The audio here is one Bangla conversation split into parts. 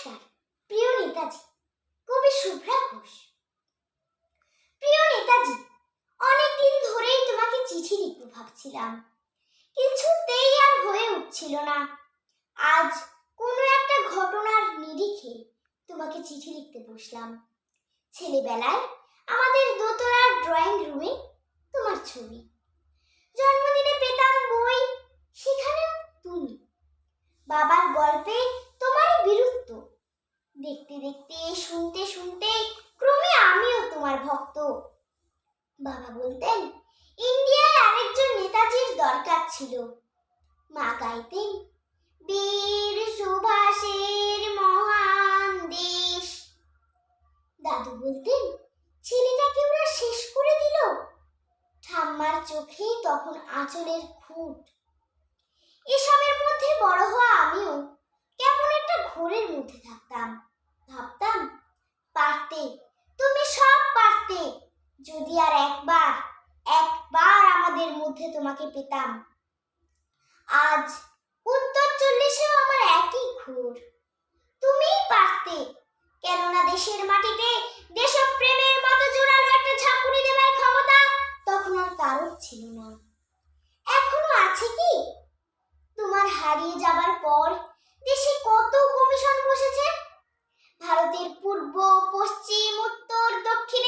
নমস্কার, প্রিয় নেতাজি, কবি শুভ্রা ঘোষ। প্রিয় নেতাজি, অনেকদিন ধরেই তোমাকে চিঠি লিখতে ভাবছিলাম। কিছুতেই আর হয়ে উঠছিল না। আজ কোনো একটা ঘটনার নিরিখে তোমাকে চিঠি লিখতে বসলাম। ছেলেবেলায় আমাদের দোতলার ড্রয়িং রুমে তোমার ছবি। দেখতে দেখতে, শুনতে শুনতে ক্রমে আমিও তোমার ভক্ত। বাবা বলতেন, ইন্ডিয়ায় আরেকজন নেতাজির দরকার ছিল। মা গাইতেন, বীর সুভাষের মহান দেশ। দাদু বলতেন, ছেলেটাকে ওরা শেষ করে দিল? ঠাম্মার চোখে তখন আঁচলের খুঁট। এসবের মধ্যে বড় হওয়া আমিও কেমন একটা ঘোরের মধ্যে থাকতাম। ভাবতাম, পারতে, তুমি সব পারতে। যদি আর একবার একবার আমাদের মধ্যে তোমাকে পেতাম। আজ উত্তর চল্লিশেও আমার একই ঘোর। তুমিই পারতে, কেননা দেশের মাটিতে দেশপ্রেমের মতো জোরালো একটা ঝাঁকুনি দেবার ক্ষমতা তখন আর কারোর ছিল না। এখনও আছে কি? তোমার হারিয়ে যাবার পর দেশে কত কমিশন বসেছে? ভারতের পূর্ব পশ্চিম উত্তর দক্ষিণে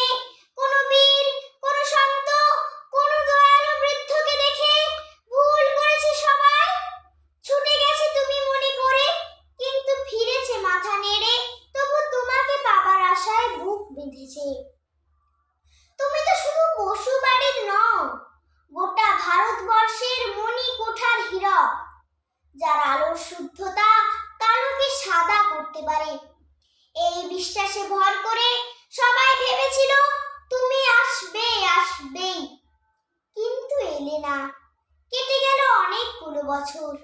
বছর।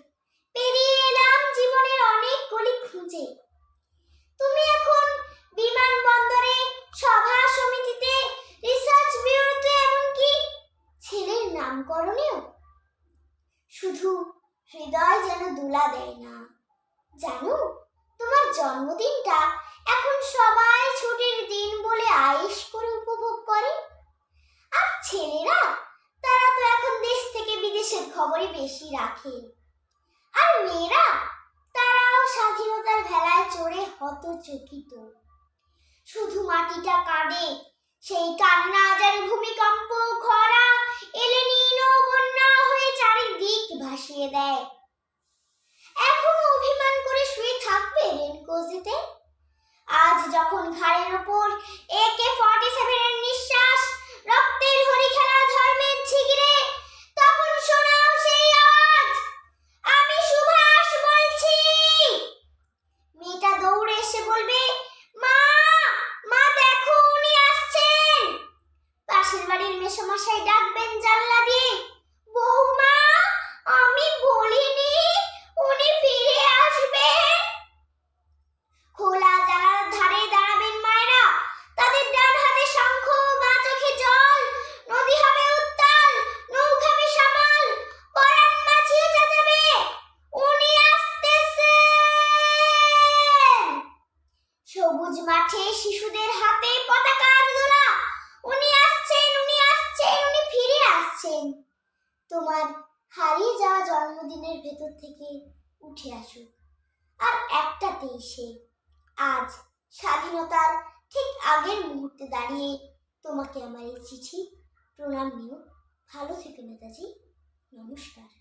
পেরিয়ে এলাম জীবনের অনেক গলি খুঁজে। তুমি এখন বিমানবন্দরে, সভা সমিতিতে রিসার্চ ব্যুরোতে এমনকি ছেলের নামকরণেও। শুধু হৃদয় যেন দুলা দেয় না। জানো, তোমার জন্মদিনটা এখন সবাই ছুটির দিন বলে আয়েশ করে উপভোগ করে। আর ছেলেরা থেকে খবরই বেশি রাখে। আর মেয়েরা, তারাও স্বাধীনতার ভেলায় চড়ে হতচকিত। শুধু মাটিটা কাঁদে, সেই কান্না যেন ভূমিকম্প খরা এলে নীল বন্যা হয়ে চারিদিক ভাসিয়ে দেয়। এখনও অভিমান করে শুয়ে থাকবে রেনকোজিতে আজ যখন ঘাড়ের ওপর একে ফর্টি সেভেনের তোমার হারিয়ে যাওয়া জন্মদিনের ভেতর থেকে উঠে আসুক। আর একটা তেইশে আজ স্বাধীনতার ঠিক আগের মুহূর্তে দাঁড়িয়ে তোমাকে আমার এই চিঠি প্রণাম নিও। ভালো থেকে নেতাজি, নমস্কার।